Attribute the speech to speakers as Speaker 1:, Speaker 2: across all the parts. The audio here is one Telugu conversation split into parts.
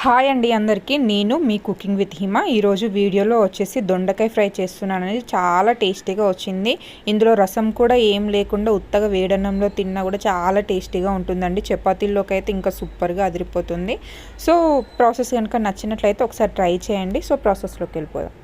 Speaker 1: హాయ్ అండి అందరికీ. నేను మీ కుకింగ్ విత్ హిమ. ఈరోజు వీడియోలో వచ్చేసి దొండకాయ ఫ్రై చేస్తున్నాను అనేది చాలా టేస్టీగా వచ్చింది. ఇందులో రసం కూడా ఏం లేకుండా ఉత్తగా వేడన్నంలో తిన్నా కూడా చాలా టేస్టీగా ఉంటుందండి. చపాతీల్లోకి అయితే ఇంకా సూపర్గా అదిరిపోతుంది. సో ప్రాసెస్ కనుక నచ్చినట్లయితే ఒకసారి ట్రై చేయండి. సో ప్రాసెస్లోకి వెళ్ళిపోదాం.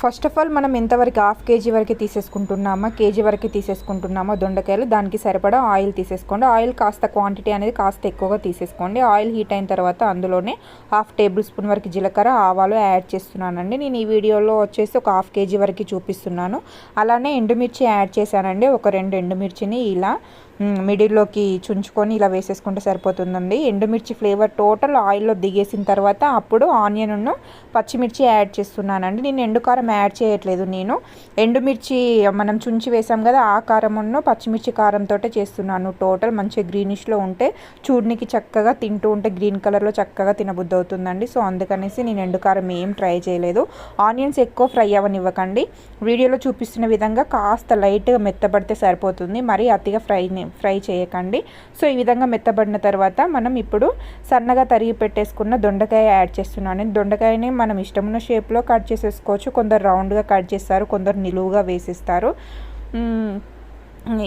Speaker 1: ఫస్ట్ ఆఫ్ ఆల్ మనం ఎంతవరకు హాఫ్ కేజీ వరకు తీసేసుకుంటున్నామా కేజీ వరకు తీసేసుకుంటున్నామా దొండకాయలు దానికి సరిపడా ఆయిల్ తీసేసుకోండి. ఆయిల్ కాస్త క్వాంటిటీ అనేది కాస్త ఎక్కువగా తీసేసుకోండి. ఆయిల్ హీట్ అయిన తర్వాత అందులోనే హాఫ్ టేబుల్ స్పూన్ వరకు జీలకర్ర ఆవాలు యాడ్ చేస్తున్నానండి. నేను ఈ వీడియోలో వచ్చేసి ఒక హాఫ్ కేజీ వరకు చూపిస్తున్నాను. అలానే ఎండుమిర్చి యాడ్ చేశానండి. ఒక రెండు ఎండుమిర్చిని ఇలా మిడిల్లోకి చుంచుకొని ఇలా వేసేసుకుంటే సరిపోతుందండి. ఎండుమిర్చి ఫ్లేవర్ టోటల్ ఆయిల్లో దిగేసిన తర్వాత అప్పుడు ఆనియన్ను పచ్చిమిర్చి యాడ్ చేస్తున్నానండి. నేను ఎండు కారం యాడ్ చేయట్లేదు నేను. ఎండుమిర్చి మనం చుంచి వేసాం కదా ఆ కారమును పచ్చిమిర్చి కారంతో చేస్తున్నాను. టోటల్ మంచిగా గ్రీనిష్లో ఉంటే చూడనికి చక్కగా తింటూ ఉంటే గ్రీన్ కలర్లో చక్కగా తినబుద్ధి అవుతుందండి సో అందుకనేసి నేను ఎండు కారం ఏం ట్రై చేయలేదు. ఆనియన్స్ ఎక్కువ ఫ్రై అవ్వనివ్వకండి. వీడియోలో చూపిస్తున్న విధంగా కాస్త లైట్గా మెత్తబడితే సరిపోతుంది. మరి అతిగా ఫ్రై ఫ్రై చేయకండి. సో ఈ విధంగా మెత్తబడిన తర్వాత మనం ఇప్పుడు సన్నగా తరిగి పెట్టేసుకున్న దొండకాయ యాడ్ చేస్తున్నాను. దొండకాయని మనం ఇష్టమున్న షేప్లో కట్ చేసేసుకోవచ్చు. కొందరు రౌండ్గా కట్ చేస్తారు కొందరు నిలువుగా వేసిస్తారు.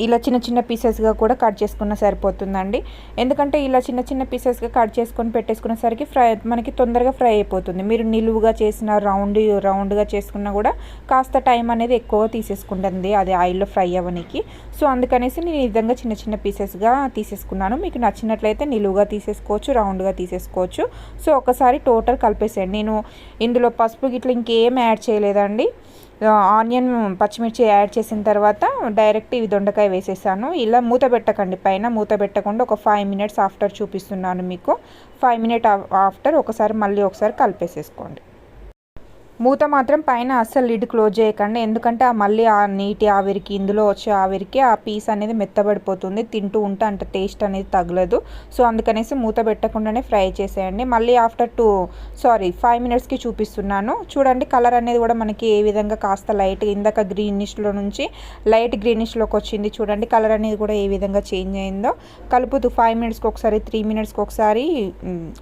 Speaker 1: ఇలా చిన్న చిన్న పీసెస్గా కూడా కట్ చేసుకున్న సరిపోతుందండి. ఎందుకంటే ఇలా చిన్న చిన్న పీసెస్గా కట్ చేసుకొని పెట్టేసుకునేసరికి ఫ్రై మనకి తొందరగా ఫ్రై అయిపోతుంది. మీరు నిలువుగా చేసిన రౌండ్ రౌండ్గా చేసుకున్నా కూడా కాస్త టైం అనేది ఎక్కువ తీసేసుకుంటుంది అది ఆయిల్లో ఫ్రై అవ్వనికి. సో అందుకనేసి నేను ఈ విధంగా చిన్న చిన్న పీసెస్గా తీసేసుకున్నాను. మీకు నచ్చినట్లయితే నిలువుగా తీసేసుకోవచ్చు రౌండ్గా తీసేసుకోవచ్చు. సో ఒకసారి టోటల్ కలిపేసేయండి. నేను ఇందులో పసుపు గిట్ల ఇంకేం యాడ్ చేయలేదండి. ఆనియన్ పచ్చిమిర్చి యాడ్ చేసిన తర్వాత డైరెక్ట్ ఇవి దొండకాయ వేసేసాను. ఇలా మూత పెట్టకండి పైన మూత పెట్టకుండా ఒక ఫైవ్ మినిట్స్ ఆఫ్టర్ చూపిస్తున్నాను మీకు. ఫైవ్ మినిట్ ఆఫ్టర్ ఒకసారి మళ్ళీ ఒకసారి కలిపేసేసుకోండి. మూత మాత్రం పైన అస్సలు లిడ్ క్లోజ్ చేయకండి. ఎందుకంటే ఆ మళ్ళీ ఆ నీటి ఆవిరికి ఇందులో వచ్చే ఆవిరికి ఆ పీస్ అనేది మెత్తబడిపోతుంది. తింటూ ఉంటే అంత టేస్ట్ అనేది తగలదు. సో అందుకనేసి మూత పెట్టకుండానే ఫ్రై చేసేయండి. మళ్ళీ ఆఫ్టర్ టూ సారీ ఫైవ్ మినిట్స్కి చూపిస్తున్నాను. చూడండి కలర్ అనేది కూడా మనకి ఏ విధంగా కాస్త లైట్ ఇందాక గ్రీనిష్లో నుంచి లైట్ గ్రీనిష్లోకి వచ్చింది. చూడండి కలర్ అనేది కూడా ఏ విధంగా చేంజ్ అయిందో. కలుపుతూ ఫైవ్ మినిట్స్కి ఒకసారి త్రీ మినిట్స్కి ఒకసారి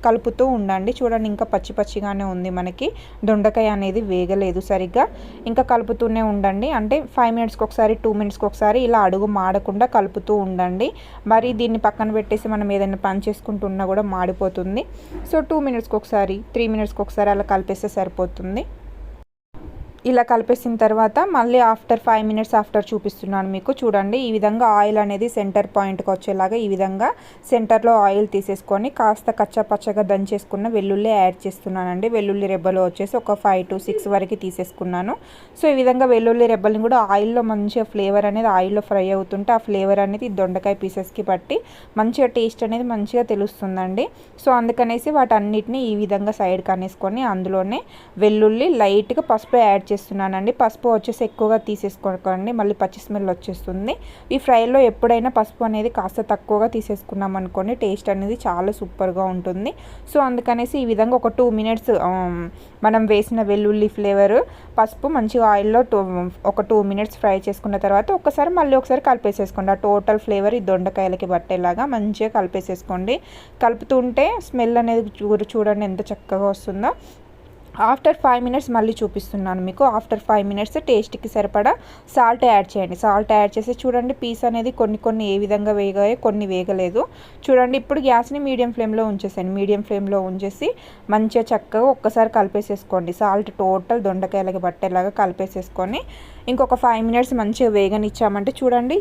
Speaker 1: కలుపుతూ ఉండండి. చూడండి ఇంకా పచ్చి పచ్చిగానే ఉంది మనకి. దొండకాయ అనేది అనేది వేగలేదు సరిగ్గా. ఇంకా కలుపుతూనే ఉండండి. అంటే ఫైవ్ మినిట్స్కి ఒకసారి టూ మినిట్స్కి ఒకసారి ఇలా అడుగు మాడకుండా కలుపుతూ ఉండండి. మరి దీన్ని పక్కన పెట్టేసి మనం ఏదైనా పని చేసుకుంటున్నా కూడా మాడిపోతుంది. సో టూ మినిట్స్కి ఒకసారి త్రీ మినిట్స్కి ఒకసారి అలా కలిపేస్తే సరిపోతుంది. ఇలా కలిపేసిన తర్వాత మళ్ళీ ఆఫ్టర్ ఫైవ్ మినిట్స్ ఆఫ్టర్ చూపిస్తున్నాను మీకు. చూడండి ఈ విధంగా ఆయిల్ అనేది సెంటర్ పాయింట్కి వచ్చేలాగా ఈ విధంగా సెంటర్లో ఆయిల్ తీసేసుకొని కాస్త కచ్చపచ్చగా దంచేసుకున్న వెల్లుల్లి యాడ్ చేస్తున్నానండి. వెల్లుల్లి రెబ్బలు వచ్చేసి ఒక ఫైవ్ టు సిక్స్ వరకు తీసేసుకున్నాను. సో ఈ విధంగా వెల్లుల్లి రెబ్బల్ని కూడా ఆయిల్లో మంచిగా ఫ్లేవర్ అనేది ఆయిల్లో ఫ్రై అవుతుంటే ఆ ఫ్లేవర్ అనేది దొండకాయ పీసెస్కి పట్టి మంచిగా టేస్ట్ అనేది మంచిగా తెలుస్తుందండి. సో అందుకనేసి వాటన్నిటిని ఈ విధంగా సైడ్ కనేసుకొని అందులోనే వెల్లుల్లి లైట్గా పసుపు యాడ్ చేసి చేస్తున్నానండి. పసుపు వచ్చేసి ఎక్కువగా తీసేసుకోకండి. మళ్ళీ పచ్చి స్మెల్ వచ్చేస్తుంది. ఈ ఫ్రైలో ఎప్పుడైనా పసుపు అనేది కాస్త తక్కువగా తీసేసుకున్నాం అనుకోండి టేస్ట్ అనేది చాలా సూపర్గా ఉంటుంది. సో అందుకనేసి ఈ విధంగా ఒక టూ మినిట్స్ మనం వేసిన వెల్లుల్లి ఫ్లేవర్ పసుపు మంచిగా ఆయిల్లో టూ ఒక టూ మినిట్స్ ఫ్రై చేసుకున్న తర్వాత ఒకసారి మళ్ళీ ఒకసారి కలిపేసేసుకోండి. ఆ టోటల్ ఫ్లేవర్ ఈ దొండకాయలకి పట్టేలాగా మంచిగా కలిపేసేసుకోండి. కలుపుతుంటే స్మెల్ అనేది చూడండి ఎంత చక్కగా వస్తుందో. ఆఫ్టర్ ఫైవ్ మినిట్స్ మళ్ళీ చూపిస్తున్నాను మీకు. ఆఫ్టర్ ఫైవ్ మినిట్స్ టేస్ట్కి సరిపడా సాల్ట్ యాడ్ చేయండి. సాల్ట్ యాడ్ చేసి చూడండి పీస్ అనేది కొన్ని కొన్ని ఏ విధంగా వేగాయో కొన్ని వేగలేదు. చూడండి ఇప్పుడు గ్యాస్ని మీడియం ఫ్లేమ్లో ఉంచేసాను మీడియం ఫ్లేమ్లో ఉంచేసి మంచిగా చక్కగా ఒక్కసారి కలిపేసేసుకోండి. సాల్ట్ టోటల్ దొండకాయలకి పట్టేలాగా కలిపేసేసుకొని ఇంకొక ఫైవ్ మినిట్స్ మంచిగా వేగనిచ్చామంటే చూడండి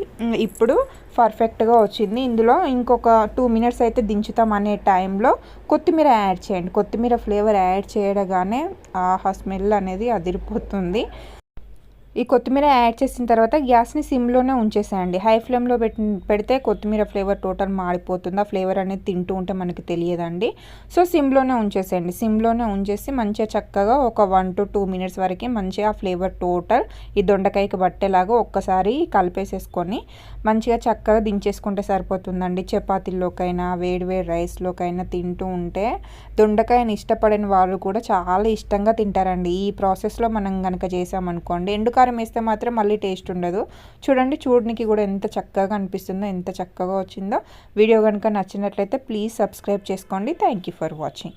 Speaker 1: ఇప్పుడు పర్ఫెక్ట్గా వచ్చింది. ఇందులో ఇంకొక టూ మినిట్స్ అయితే దించుతాం అనే టైంలో కొత్తిమీర యాడ్ చేయండి. కొత్తిమీర ఫ్లేవర్ యాడ్ చేయడగానే ఆహా స్మెల్ అనేది అదిరిపోతుంది. ఈ కొత్తిమీర యాడ్ చేసిన తర్వాత గ్యాస్ని సిమ్లోనే ఉంచేసేయండి. హై ఫ్లేమ్లో పెడితే కొత్తిమీర ఫ్లేవర్ టోటల్ మాడిపోతుంది. ఆ ఫ్లేవర్ అనేది తింటూ ఉంటే మనకి తెలియదండి. సో సిమ్లోనే ఉంచేసేయండి. సిమ్లోనే ఉంచేసి మంచిగా చక్కగా ఒక వన్ టు టూ మినిట్స్ వరకు మంచిగా ఆ ఫ్లేవర్ టోటల్ ఈ దొండకాయకి పట్టేలాగా ఒక్కసారి కలిపేసేసుకొని మంచిగా చక్కగా దించేసుకుంటే సరిపోతుందండి. చపాతీల్లోకైనా వేడి వేడి రైస్లోకైనా తింటూ ఉంటే దొండకాయని ఇష్టపడిన వాళ్ళు కూడా చాలా ఇష్టంగా తింటారండి. ఈ ప్రాసెస్లో మనం కనుక చేసామనుకోండి ఎందుకంటే కారం వేస్తే మాత్రం మళ్ళీ టేస్ట్ ఉండదు. చూడండి చూడడానికి కూడా ఎంత చక్కగా అనిపిస్తుందో ఎంత చక్కగా వచ్చిందో. వీడియో కనుక నచ్చినట్లయితే ప్లీజ్ సబ్స్క్రైబ్ చేసుకోండి. Thank for watching